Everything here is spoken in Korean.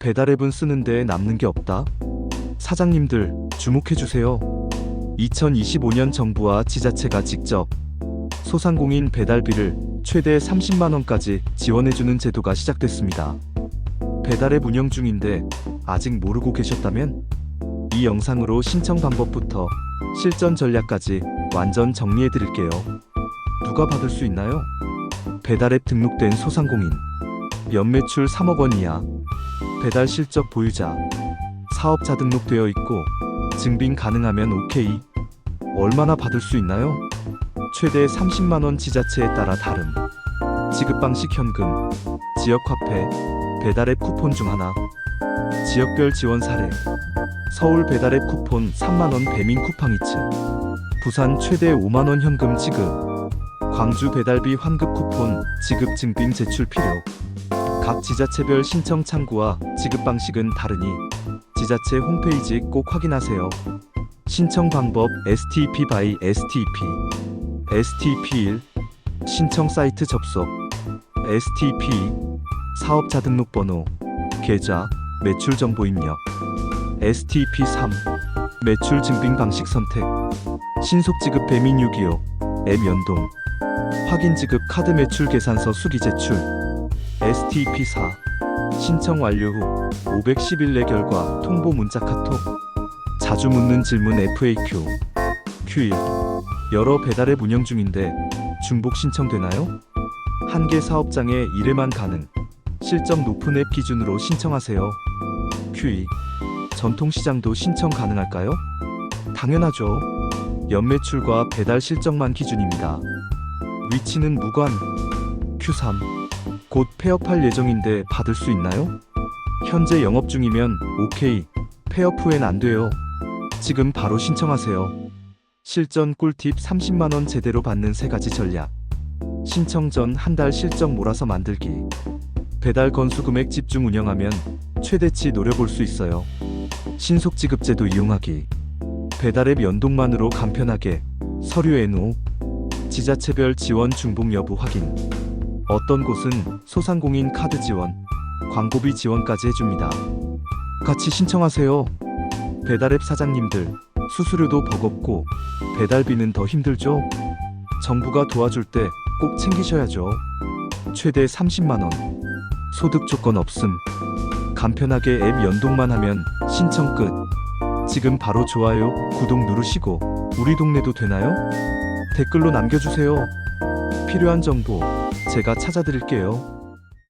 배달앱은 쓰는데 남는 게 없다. 사장님들 주목해주세요. 2025년 정부와 지자체가 직접 소상공인 배달비를 최대 30만 원까지 지원해주는 제도가 시작됐습니다. 배달앱 운영 중인데 아직 모르고 계셨다면 이 영상으로 신청 방법부터 실전 전략까지 완전 정리해드릴게요. 누가 받을 수 있나요? 배달앱 등록된 소상공인, 연매출 3억 원 이하, 배달 실적 보유자, 사업자 등록되어 있고 증빙 가능하면 오케이. 얼마나 받을 수 있나요? 최대 30만 원 지자체에 따라 다름. 지급 방식 현금, 지역 화폐, 배달앱 쿠폰 중 하나. 지역별 지원 사례. 서울 배달앱 쿠폰 3만 원 배민 쿠팡이츠. 부산 최대 5만 원 현금 지급. 광주 배달비 환급 쿠폰 지급 증빙 제출 필요. 각 지자체별 신청 창구와 지급 방식은 다르니 지자체 홈페이지 꼭 확인하세요. 신청 방법 STP by STP STP 1 신청 사이트 접속. STP 2 사업자 등록번호 계좌 매출 정보 입력. STP 3 매출 증빙 방식 선택. 신속 지급 배민 625앱 연동. 확인 지급 카드 매출 계산서 수기 제출 STP 4 신청 완료 후 510일 내 결과 통보 문자 카톡. 자주 묻는 질문 FAQ Q1 여러 배달앱 운영 중인데 중복 신청되나요? 한 개 사업장에 1회만 가능. 실적 높은 앱 기준으로 신청하세요. Q2 전통시장도 신청 가능할까요? 당연하죠. 연매출과 배달 실적만 기준입니다. 위치는 무관 Q3 곧 폐업할 예정인데 받을 수 있나요? 현재 영업 중이면 오케이. 폐업 후엔 안 돼요. 지금 바로 신청하세요. 실전 꿀팁 30만원 제대로 받는 세 가지 전략. 신청 전 한 달 실적 몰아서 만들기. 배달 건수 금액 집중 운영하면 최대치 노려볼 수 있어요. 신속 지급제도 이용하기. 배달앱 연동만으로 간편하게 서류 애노. 지자체별 지원 중복 여부 확인. 어떤 곳은 소상공인 카드 지원, 광고비 지원까지 해줍니다. 같이 신청하세요. 배달앱 사장님들, 수수료도 버겁고 배달비는 더 힘들죠? 정부가 도와줄 때 꼭 챙기셔야죠. 최대 30만원. 소득 조건 없음. 간편하게 앱 연동만 하면 신청 끝. 지금 바로 좋아요, 구독 누르시고 우리 동네도 되나요? 댓글로 남겨주세요. 필요한 정보 제가 찾아드릴게요.